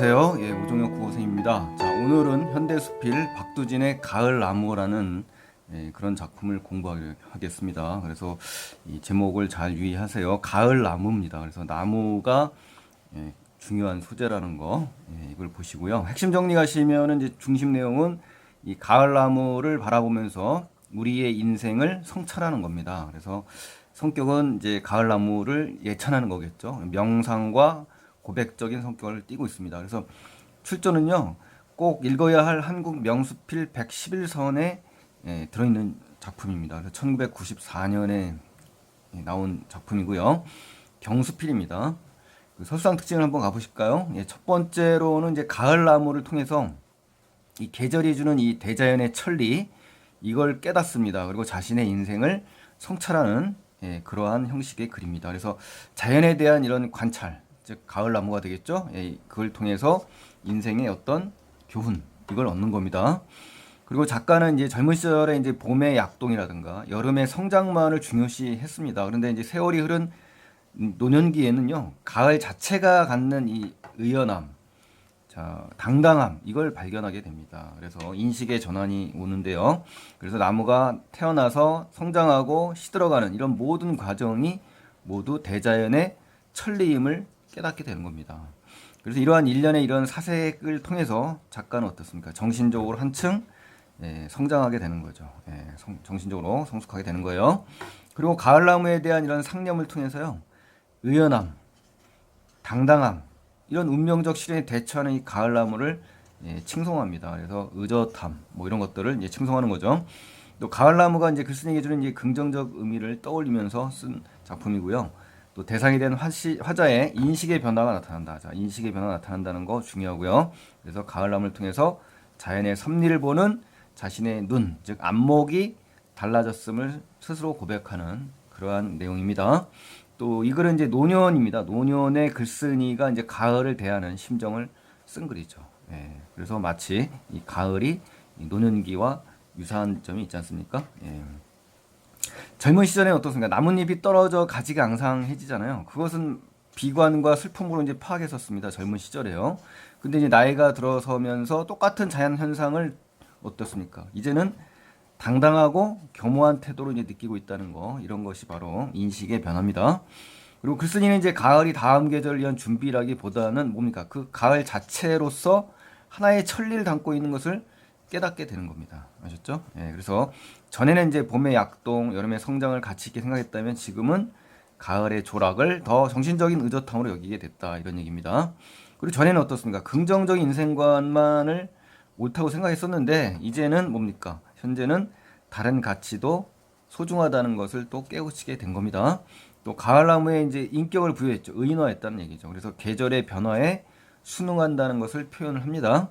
안녕하세요. 예, 오종혁 구호생입니다. 자, 오늘은 현대수필 박두진의 가을 나무라는 예, 그런 작품을 공부하겠습니다. 그래서 이 제목을 잘 유의하세요. 가을 나무입니다. 그래서 나무가 예, 중요한 소재라는 거 예, 이걸 보시고요. 핵심 정리하시면은 이제 중심 내용은 이 가을 나무를 바라보면서 우리의 인생을 성찰하는 겁니다. 그래서 성격은 이제 가을 나무를 예찬하는 거겠죠. 명상과 고백적인 성격을 띠고 있습니다. 그래서 출전은요, 꼭 읽어야 할 한국 명수필 111선에 예, 들어있는 작품입니다. 그래서 1994년에 나온 작품이고요. 경수필입니다. 그 설상 특징을 한번 가보실까요? 예, 첫 번째로는 이제 가을 나무를 통해서 이 계절이 주는 이 대자연의 천리 이걸 깨닫습니다. 그리고 자신의 인생을 성찰하는 예, 그러한 형식의 글입니다. 그래서 자연에 대한 이런 관찰, 즉 가을 나무가 되겠죠. 예, 그걸 통해서 인생의 어떤 교훈 이걸 얻는 겁니다. 그리고 작가는 이제 젊은 시절에 이제 봄의 약동이라든가 여름의 성장만을 중요시했습니다. 그런데 이제 세월이 흐른 노년기에는요, 가을 자체가 갖는 이 의연함, 자, 당당함, 이걸 발견하게 됩니다. 그래서 인식의 전환이 오는데요. 그래서 나무가 태어나서 성장하고 시들어가는 이런 모든 과정이 모두 대자연의 천리임을 깨닫게 되는 겁니다. 그래서 이러한 일련의 이런 사색을 통해서 작가는 어떻습니까? 정신적으로 한층 예, 성장하게 되는 거죠. 예, 성, 정신적으로 성숙하게 되는 거예요. 그리고 가을나무에 대한 이런 상념을 통해서요. 의연함, 당당함, 이런 운명적 시련에 대처하는 이 가을나무를 예, 칭송합니다. 그래서 의젓함, 뭐 이런 것들을 이제 칭송하는 거죠. 또 가을나무가 이제 글쓴이에게 주는 이제 긍정적 의미를 떠올리면서 쓴 작품이고요. 또 대상이 된 화시, 화자의 인식의 변화가 나타난다. 자, 인식의 변화가 나타난다는 거 중요하고요. 그래서 가을나무를 통해서 자연의 섭리를 보는 자신의 눈, 즉 안목이 달라졌음을 스스로 고백하는 그러한 내용입니다. 또 이 글은 이제 노년입니다. 노년의 글쓴이가 이제 가을을 대하는 심정을 쓴 글이죠. 예, 그래서 마치 이 가을이 이 노년기와 유사한 점이 있지 않습니까? 예. 젊은 시절에 어떻습니까? 나뭇잎이 떨어져 가지가 앙상해지잖아요. 그것은 비관과 슬픔으로 이제 파악했었습니다. 젊은 시절에요. 근데 이제 나이가 들어서면서 똑같은 자연 현상을 어떻습니까? 이제는 당당하고 겸허한 태도로 이제 느끼고 있다는 거 이런 것이 바로 인식의 변화입니다. 그리고 글쓴이는 이제 가을이 다음 계절을 위한 준비라기보다는 뭡니까? 그 가을 자체로서 하나의 천리를 담고 있는 것을 깨닫게 되는 겁니다. 아셨죠? 예, 그래서 전에는 이제 봄의 약동, 여름의 성장을 가치 있게 생각했다면 지금은 가을의 조락을 더 정신적인 의젓함으로 여기게 됐다 이런 얘기입니다. 그리고 전에는 어떻습니까? 긍정적인 인생관만을 옳다고 생각했었는데 이제는 뭡니까? 현재는 다른 가치도 소중하다는 것을 또 깨우치게 된 겁니다. 또 가을나무에 이제 인격을 부여했죠. 의인화했다는 얘기죠. 그래서 계절의 변화에 순응한다는 것을 표현을 합니다.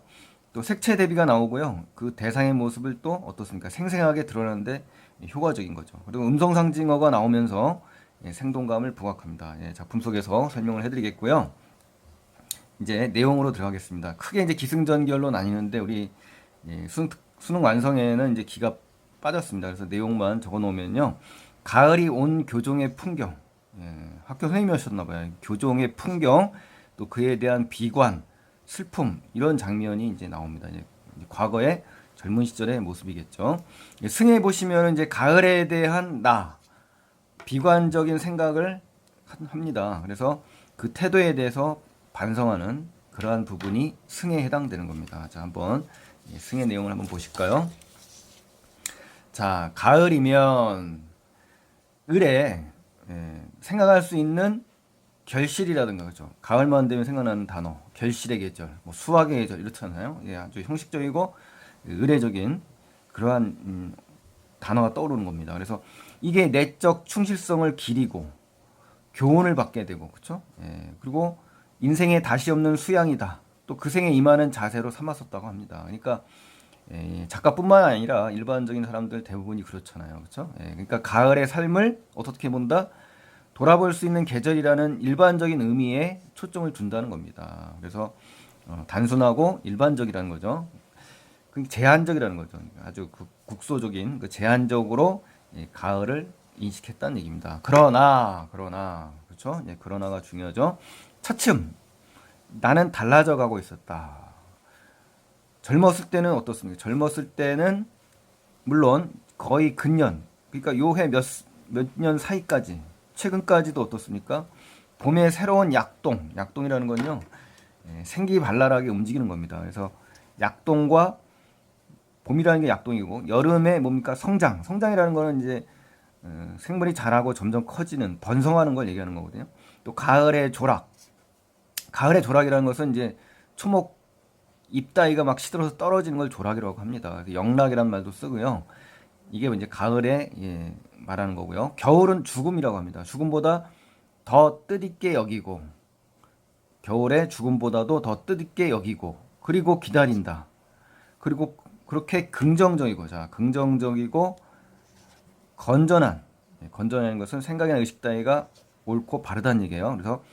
또 색채 대비가 나오고요. 그 대상의 모습을 또 어떻습니까? 생생하게 드러나는데 효과적인 거죠. 그리고 음성 상징어가 나오면서 예, 생동감을 부각합니다. 예, 작품 속에서 설명을 해드리겠고요. 이제 내용으로 들어가겠습니다. 크게 이제 기승전결로 나뉘는데 우리 예, 수능, 수능 완성에는 이제 기가 빠졌습니다. 그래서 내용만 적어 놓으면요. 가을이 온 교종의 풍경. 예, 학교 선생님이셨나 봐요. 교종의 풍경, 또 그에 대한 비관, 슬픔 이런 장면이 이제 나옵니다. 이제 과거의 젊은 시절의 모습이겠죠. 예, 승에 보시면 이제 가을에 대한 나 비관적인 생각을 합니다. 그래서 그 태도에 대해서 반성하는 그러한 부분이 승에 해당되는 겁니다. 자, 한번 승의 내용을 한번 보실까요? 자, 가을이면 을에 예, 생각할 수 있는 결실이라든가 그죠. 가을만 되면 생각나는 단어, 결실의 계절, 뭐 수확의 계절 이렇잖아요. 예, 아주 형식적이고 의례적인 그러한 음, 단어가 떠오르는 겁니다. 그래서 이게 내적 충실성을 기리고 교훈을 받게 되고 그렇죠. 예, 그리고 인생에 다시 없는 수양이다. 또 그 생에 임하는 자세로 삼았었다고 합니다. 그러니까 예, 작가뿐만 아니라 일반적인 사람들 대부분이 그렇잖아요. 그렇죠? 예, 그러니까 가을의 삶을 어떻게 본다? 돌아볼 수 있는 계절이라는 일반적인 의미에 초점을 둔다는 겁니다. 그래서 어, 단순하고 일반적이라는 거죠. 그 제한적이라는 거죠. 아주 그 국소적인 그 제한적으로 예, 가을을 인식했다는 얘기입니다. 그러나 그러나 그렇죠? 예, 그러나가 중요하죠. 차츰 나는 달라져 가고 있었다. 젊었을 때는 어떻습니까? 젊었을 때는 물론 거의 근년 그러니까 요해 몇 몇 년 사이까지 최근까지도 어떻습니까? 봄의 새로운 약동, 약동이라는 건요 예, 생기발랄하게 움직이는 겁니다. 그래서 약동과 봄이라는 게 약동이고 여름에 뭡니까 성장, 성장이라는 거는 이제 어, 생물이 자라고 점점 커지는 번성하는 걸 얘기하는 거거든요. 또 가을의 조락, 가을의 조락이라는 것은 이제 초목 잎다이가 막 시들어서 떨어지는 걸 조락이라고 합니다. 영락이라는 말도 쓰고요. 이게 이제 가을에 예, 말하는 거고요. 겨울은 죽음이라고 합니다. 죽음보다 더 뜻있게 여기고 겨울에 죽음보다도 더 뜻있게 여기고 그리고 기다린다. 그리고 그렇게 긍정적이고 자 긍정적이고 건전한 예, 건전한 것은 생각이나 의식 따위가 옳고 바르다는 얘기예요. 그래서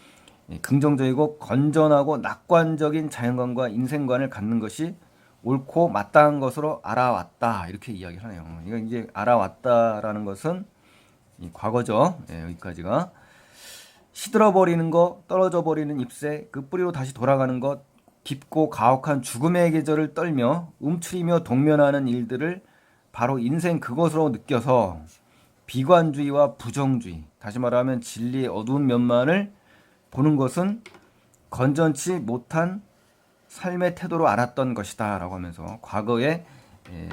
예, 긍정적이고 건전하고 낙관적인 자연관과 인생관을 갖는 것이 옳고 마땅한 것으로 알아왔다 이렇게 이야기를 하네요. 이거 이제 알아왔다라는 것은 이 과거죠. 예, 여기까지가 시들어 버리는 거, 떨어져 버리는 잎새, 그 뿌리로 다시 돌아가는 것, 깊고 가혹한 죽음의 계절을 떨며 움츠리며 동면하는 일들을 바로 인생 그것으로 느껴서 비관주의와 부정주의, 다시 말하면 진리의 어두운 면만을 보는 것은 건전치 못한 삶의 태도로 알았던 것이다 라고 하면서 과거의 에,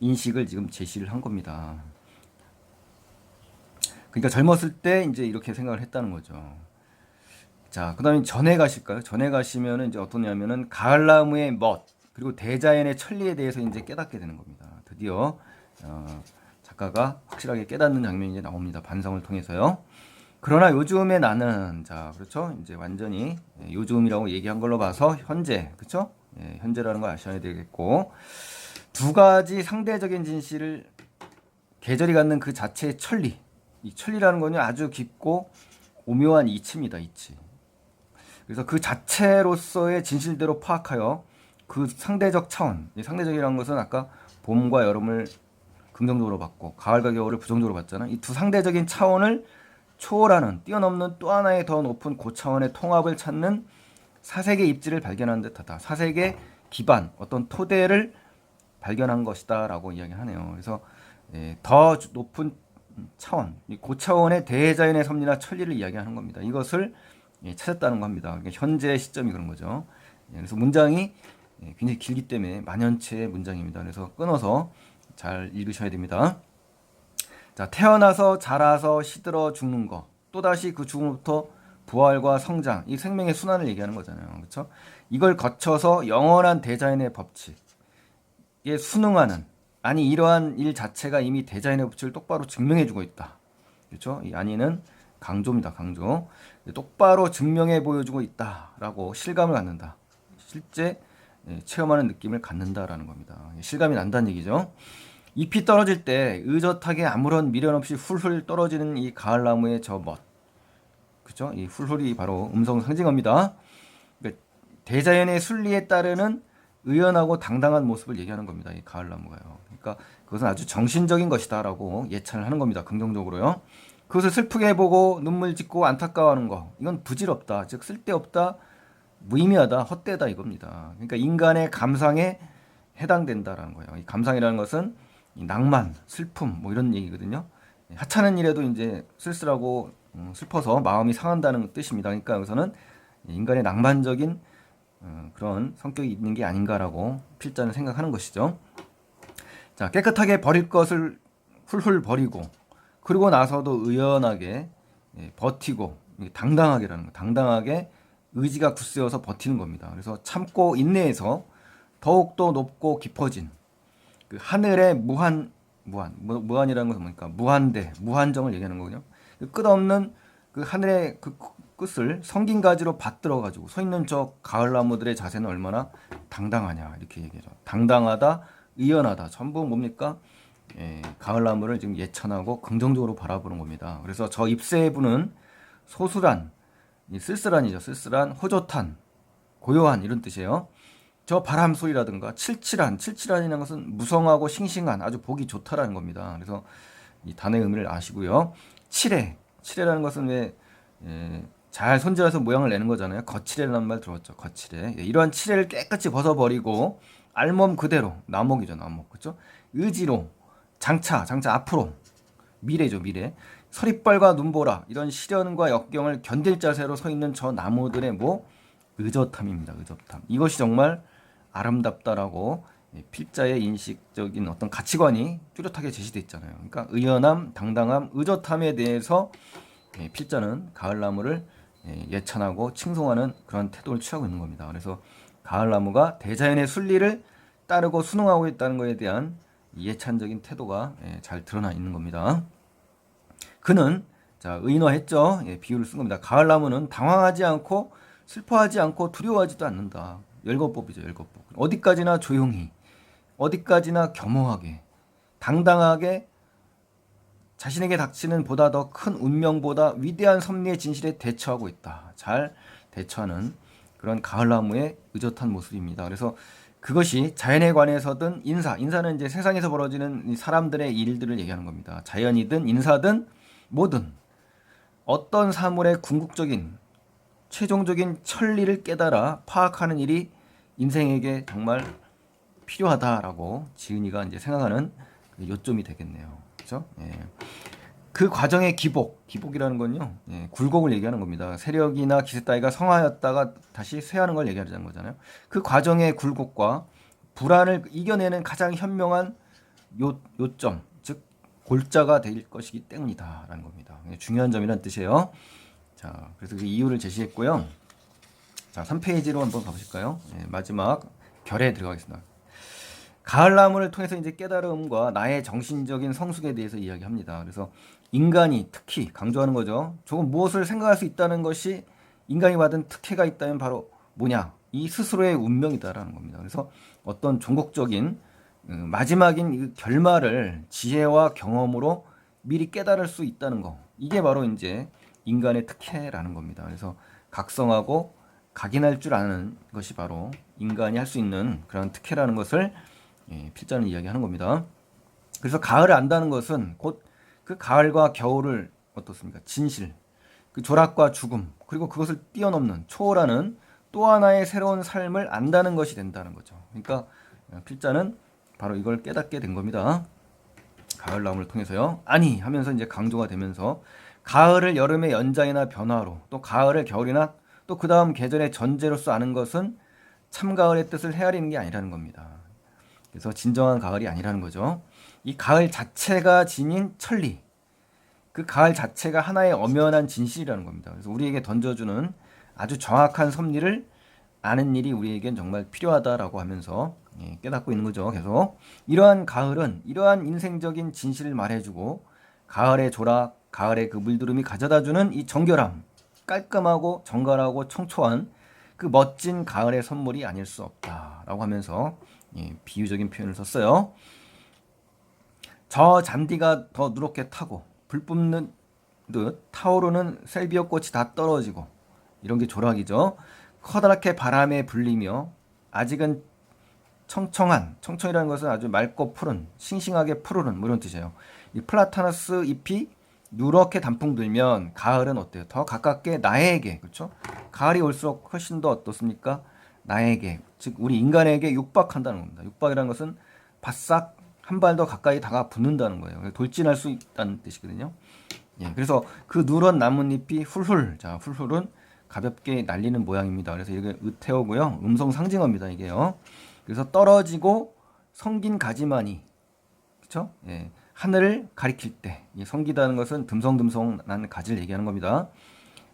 인식을 지금 제시를 한 겁니다. 그러니까 젊었을 때 이제 이렇게 생각을 했다는 거죠. 자, 그 다음에 전에 가실까요? 전에 가시면은 이제 어떠냐면은 가을나무의 멋 그리고 대자연의 천리에 대해서 이제 깨닫게 되는 겁니다. 드디어 어, 작가가 확실하게 깨닫는 장면이 이제 나옵니다. 반성을 통해서요. 그러나 요즘에 나는 자 그렇죠? 이제 완전히 예, 요즘이라고 얘기한 걸로 봐서 현재 그렇죠? 예, 현재라는 걸 아셔야 되겠고 두 가지 상대적인 진실을 계절이 갖는 그 자체의 천리. 이 천리라는 거는 아주 깊고 오묘한 이치입니다 이치. 그래서 그 자체로서의 진실대로 파악하여 그 상대적 차원 이 상대적이라는 것은 아까 봄과 여름을 긍정적으로 봤고 가을과 겨울을 부정적으로 봤잖아요. 이두 상대적인 차원을 초월하는 뛰어넘는 또 하나의 더 높은 고차원의 통합을 찾는 사색의 입지를 발견한 듯하다. 사색의 기반, 어떤 토대를 발견한 것이다라고 이야기하네요. 그래서 예, 더 높은 차원, 고차원의 대자연의 섭리나 천리를 이야기하는 겁니다. 이것을 예, 찾았다는 겁니다. 그러니까 현재 시점이 그런 거죠. 예, 그래서 문장이 예, 굉장히 길기 때문에 만연체의 문장입니다. 그래서 끊어서 잘 읽으셔야 됩니다. 자, 태어나서 자라서 시들어 죽는 거. 또다시 그 죽음부터 부활과 성장, 이 생명의 순환을 얘기하는 거잖아요. 그렇죠? 이걸 거쳐서 영원한 대자연의 법칙에 순응하는 아니 이러한 일 자체가 이미 대자연의 법칙을 똑바로 증명해 주고 있다. 그렇죠? 이 아니는 강조입니다. 강조. 똑바로 증명해 보여주고 있다라고 실감을 갖는다. 실제 예, 체험하는 느낌을 갖는다라는 겁니다. 실감이 난다는 얘기죠. 잎이 떨어질 때 의젓하게 아무런 미련 없이 훌훌 떨어지는 이 가을나무의 저 멋. 그죠? 이 훌훌이 바로 음성 상징어입니다. 그러니까 대자연의 순리에 따르는 의연하고 당당한 모습을 얘기하는 겁니다. 이 가을나무가요. 그러니까 그것은 아주 정신적인 것이다라고 예찬을 하는 겁니다. 긍정적으로요. 그것을 슬프게 보고 눈물 짓고 안타까워하는 거. 이건 부질없다. 즉 쓸데없다. 무의미하다. 헛되다 이겁니다. 그러니까 인간의 감상에 해당된다라는 거예요. 이 감상이라는 것은 낭만, 슬픔 뭐 이런 얘기거든요. 하찮은 일에도 이제 쓸쓸하고 음, 슬퍼서 마음이 상한다는 뜻입니다. 그러니까 여기서는 인간의 낭만적인 어, 그런 성격이 있는 게 아닌가라고 필자는 생각하는 것이죠. 자, 깨끗하게 버릴 것을 훌훌 버리고 그리고 나서도 의연하게 예, 버티고 당당하게라는 거, 당당하게 의지가 굳세어서 버티는 겁니다. 그래서 참고 인내해서 더욱더 높고 깊어진 그 하늘의 무한 무한 무, 무한이라는 것은 뭡니까 무한대 무한정을 얘기하는 거거든요. 그 끝없는 그 하늘의 그 끝을 성긴 가지로 받들어 가지고 서 있는 저 가을 나무들의 자세는 얼마나 당당하냐 이렇게 얘기해죠. 당당하다, 의연하다 전부 뭡니까? 예, 가을 나무를 지금 예찬하고 긍정적으로 바라보는 겁니다. 그래서 저 잎새부는 소술한, 쓸쓸한이죠. 쓸쓸한, 호젓한, 고요한 이런 뜻이에요. 저 바람 소리라든가 칠칠한 칠칠한이라는 것은 무성하고 싱싱한 아주 보기 좋다라는 겁니다. 그래서 이 단어의 의미를 아시고요. 칠해 칠해라는 것은 왜 예, 잘 손질해서 모양을 내는 거잖아요. 거칠애라는 말 들어봤죠. 거칠애. 예, 이러한 칠애를 깨끗이 벗어버리고 알몸 그대로 나목이죠. 나목. 그렇죠? 의지로 장차 장차 앞으로 미래죠. 미래. 서리빨과 눈보라 이런 시련과 역경을 견딜 자세로 서 있는 저 나무들의 뭐 의젓함입니다. 의젓함. 이것이 정말 아름답다라고 예, 필자의 인식적인 어떤 가치관이 뚜렷하게 제시돼 있잖아요. 그러니까 의연함, 당당함, 의젓함에 대해서 예, 필자는 가을나무를 예, 예찬하고 칭송하는 그런 태도를 취하고 있는 겁니다. 그래서 가을나무가 대자연의 순리를 따르고 순응하고 있다는 것에 대한 예찬적인 태도가 예, 잘 드러나 있는 겁니다. 그는 자 의인화했죠. 예, 비유를 쓴 겁니다. 가을나무는 당황하지 않고 슬퍼하지 않고 두려워하지도 않는다. 열거법이죠. 열거법. 어디까지나 조용히, 어디까지나 겸허하게, 당당하게 자신에게 닥치는 보다 더 큰 운명보다 위대한 섭리의 진실에 대처하고 있다. 잘 대처하는 그런 가을나무의 의젓한 모습입니다. 그래서 그것이 자연에 관해서든 인사, 인사는 이제 세상에서 벌어지는 이 사람들의 일들을 얘기하는 겁니다. 자연이든 인사든 뭐든 어떤 사물의 궁극적인 최종적인 천리를 깨달아 파악하는 일이 인생에게 정말 필요하다라고 지은이가 이제 생각하는 그 요점이 되겠네요. 그렇죠? 예. 그 과정의 기복, 기복이라는 건요, 예, 굴곡을 얘기하는 겁니다. 세력이나 기세 따위가 성하였다가 다시 쇠하는 걸 얘기하자는 거잖아요. 그 과정의 굴곡과 불안을 이겨내는 가장 현명한 요, 요점, 즉 골자가 될 것이기 때문이다라는 겁니다. 예, 중요한 점이라는 뜻이에요. 자, 그래서 그 이유를 제시했고요. 자, 3페이지로 한번 가보실까요? 예, 마지막 결에 들어가겠습니다. 가을나무를 통해서 이제 깨달음과 나의 정신적인 성숙에 대해서 이야기합니다. 그래서 인간이 특히 강조하는 거죠. 조금 무엇을 생각할 수 있다는 것이 인간이 받은 특혜가 있다면 바로 뭐냐? 이 스스로의 운명이다라는 겁니다. 그래서 어떤 종국적인 음, 마지막인 이 결말을 지혜와 경험으로 미리 깨달을 수 있다는 거. 이게 바로 이제 인간의 특혜라는 겁니다. 그래서 각성하고 각인할 줄 아는 것이 바로 인간이 할 수 있는 그런 특혜라는 것을 예, 필자는 이야기하는 겁니다. 그래서 가을을 안다는 것은 곧 그 가을과 겨울을 어떻습니까? 진실, 그 조락과 죽음, 그리고 그것을 뛰어넘는 초월하는 또 하나의 새로운 삶을 안다는 것이 된다는 거죠. 그러니까 필자는 바로 이걸 깨닫게 된 겁니다. 가을 나무를 통해서요. 아니 하면서 이제 강조가 되면서 가을을 여름의 연장이나 변화로 또 가을을 겨울이나 또 그 다음 계절의 전제로서 아는 것은 참 가을의 뜻을 헤아리는 게 아니라는 겁니다. 그래서 진정한 가을이 아니라는 거죠. 이 가을 자체가 지닌 천리, 그 가을 자체가 하나의 엄연한 진실이라는 겁니다. 그래서 우리에게 던져주는 아주 정확한 섭리를 아는 일이 우리에겐 정말 필요하다라고 하면서 예, 깨닫고 있는 거죠. 계속 이러한 가을은 이러한 인생적인 진실을 말해주고 가을의 조락, 가을의 그 물두름이 가져다주는 이 정결함, 깔끔하고 정갈하고 청초한 그 멋진 가을의 선물이 아닐 수 없다라고 하면서 예, 비유적인 표현을 썼어요. 저 잔디가 더 누렇게 타고 불 뿜는 듯 타오르는 셀비어 꽃이 다 떨어지고 이런 게 조락이죠. 커다랗게 바람에 불리며 아직은 청청한 청청이라는 것은 아주 맑고 푸른 싱싱하게 푸르른 뭐 이런 뜻이에요. 이 플라타너스 잎이 누렇게 단풍 들면 가을은 어때요? 더 가깝게 나에게 그렇죠? 가을이 올수록 훨씬 더 어떻습니까? 나에게 즉 우리 인간에게 육박한다는 겁니다. 육박이라는 것은 바싹 한 발 더 가까이 다가 붙는다는 거예요. 돌진할 수 있다는 뜻이거든요. 예, 그래서 그 누런 나뭇잎이 훌훌 자 훌훌은 가볍게 날리는 모양입니다. 그래서 이게 의태어고요. 음성 상징어입니다. 이게요. 그래서 떨어지고 성긴 가지만이 그렇죠? 예. 하늘을 가리킬 때 성기다는 것은 듬성듬성난 가지를 얘기하는 겁니다.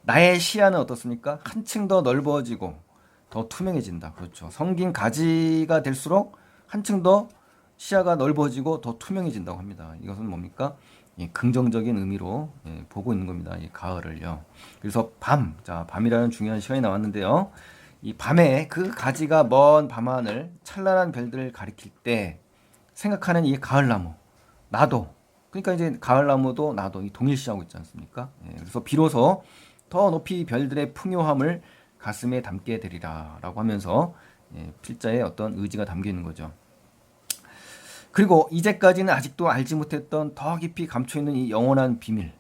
나의 시야는 어떻습니까? 한층 더 넓어지고 더 투명해진다. 그렇죠. 성긴 가지가 될수록 한층 더 시야가 넓어지고 더 투명해진다고 합니다. 이것은 뭡니까? 예, 긍정적인 의미로 예, 보고 있는 겁니다. 이 가을을요. 그래서 밤, 자 밤이라는 중요한 시간이 나왔는데요. 이 밤에 그 가지가 먼 밤하늘 찬란한 별들을 가리킬 때 생각하는 이 가을나무, 나도. 그러니까 이제 가을나무도 나도 이 동일시하고 있지 않습니까? 예, 그래서 비로소 더 높이 별들의 풍요함을 가슴에 담게 되리라라고 하면서 예, 필자의 어떤 의지가 담겨 있는 거죠. 그리고 이제까지는 아직도 알지 못했던 더 깊이 감춰 있는 이 영원한 비밀,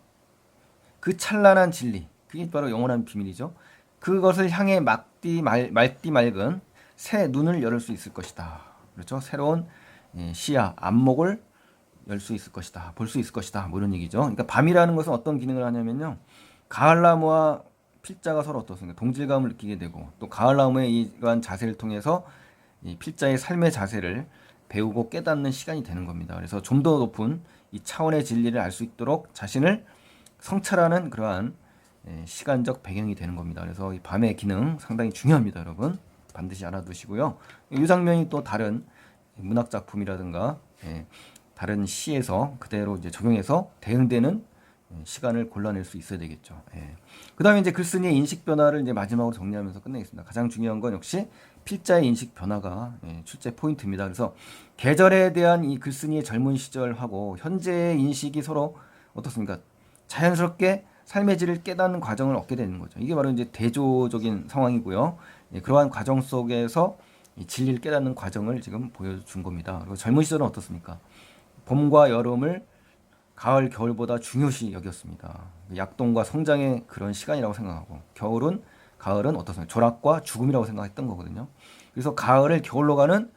그 찬란한 진리, 그게 바로 영원한 비밀이죠. 그것을 향해 막디 말, 말디 맑은 새 눈을 열을 수 있을 것이다. 그렇죠? 새로운 예, 시야, 안목을 열 수 있을 것이다. 볼 수 있을 것이다. 뭐 이런 얘기죠. 그러니까 밤이라는 것은 어떤 기능을 하냐면요. 가을나무와 필자가 서로 어떻습니까? 동질감을 느끼게 되고 또 가을나무의 이러한 자세를 통해서 이 필자의 삶의 자세를 배우고 깨닫는 시간이 되는 겁니다. 그래서 좀 더 높은 이 차원의 진리를 알 수 있도록 자신을 성찰하는 그러한 예, 시간적 배경이 되는 겁니다. 그래서 이 밤의 기능 상당히 중요합니다, 여러분. 반드시 알아두시고요. 이 장면이 또 다른 문학 작품이라든가 예, 다른 시에서 그대로 이제 적용해서 대응되는 예, 시간을 골라낼 수 있어야 되겠죠. 예. 그다음에 이제 글쓴이의 인식 변화를 이제 마지막으로 정리하면서 끝내겠습니다. 가장 중요한 건 역시 필자의 인식 변화가 예, 출제 포인트입니다. 그래서 계절에 대한 이 글쓴이의 젊은 시절하고 현재의 인식이 서로 어떻습니까? 자연스럽게 삶의 질을 깨닫는 과정을 얻게 되는 거죠. 이게 바로 이제 대조적인 상황이고요. 예, 그러한 과정 속에서 이 진리를 깨닫는 과정을 지금 보여준 겁니다. 그리고 젊은 시절은 어떻습니까? 봄과 여름을 가을, 겨울보다 중요시 여겼습니다. 약동과 성장의 그런 시간이라고 생각하고 겨울은 가을은 어떻습니까? 졸업과 죽음이라고 생각했던 거거든요. 그래서 가을을 겨울로 가는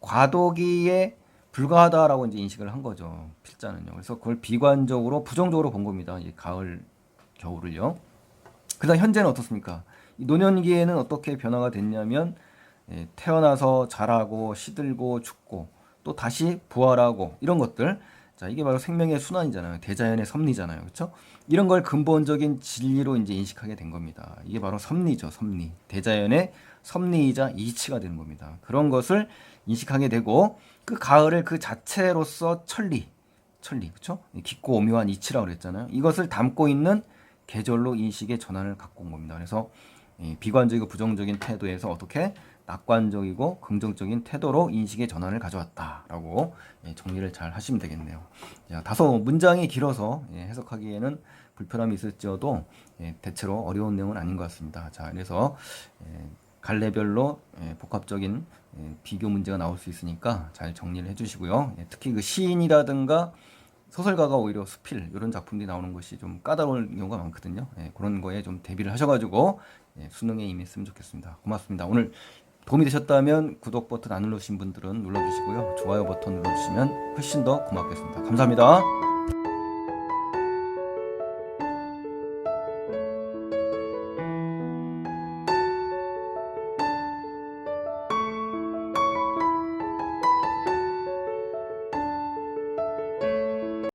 과도기에 불과하다라고 이제 인식을 한 거죠. 필자는요. 그래서 그걸 비관적으로 부정적으로 본 겁니다. 이 가을, 겨울을요. 그다음 현재는 어떻습니까? 이 노년기에는 어떻게 변화가 됐냐면 예, 태어나서 자라고 시들고 죽고 또 다시 부활하고 이런 것들. 자 이게 바로 생명의 순환이잖아요. 대자연의 섭리잖아요. 그렇죠 이런 걸 근본적인 진리로 이제 인식하게 된 겁니다. 이게 바로 섭리죠 섭리. 대자연의 섭리이자 이치가 되는 겁니다. 그런 것을 인식하게 되고 그 가을을 그 자체로서 천리 천리 그렇죠 깊고 오묘한 이치라고 그랬잖아요. 이것을 담고 있는 계절로 인식의 전환을 갖고 온 겁니다. 그래서 이 비관적이고 부정적인 태도에서 어떻게 낙관적이고 긍정적인 태도로 인식의 전환을 가져왔다라고 예, 정리를 잘 하시면 되겠네요. 자, 다소 문장이 길어서 예, 해석하기에는 불편함이 있을지어도 예, 대체로 어려운 내용은 아닌 것 같습니다. 자, 그래서 예, 갈래별로 예, 복합적인 예, 비교 문제가 나올 수 있으니까 잘 정리를 해주시고요. 예, 특히 그 시인이라든가 소설가가 오히려 수필 이런 작품들이 나오는 것이 좀 까다로운 경우가 많거든요. 예, 그런 거에 좀 대비를 하셔가지고 예, 수능에 임했으면 좋겠습니다. 고맙습니다. 오늘 도움이 되셨다면 구독 버튼 안 눌러주신 분들은 눌러주시고요. 좋아요 버튼 눌러주시면 훨씬 더 고맙겠습니다. 감사합니다.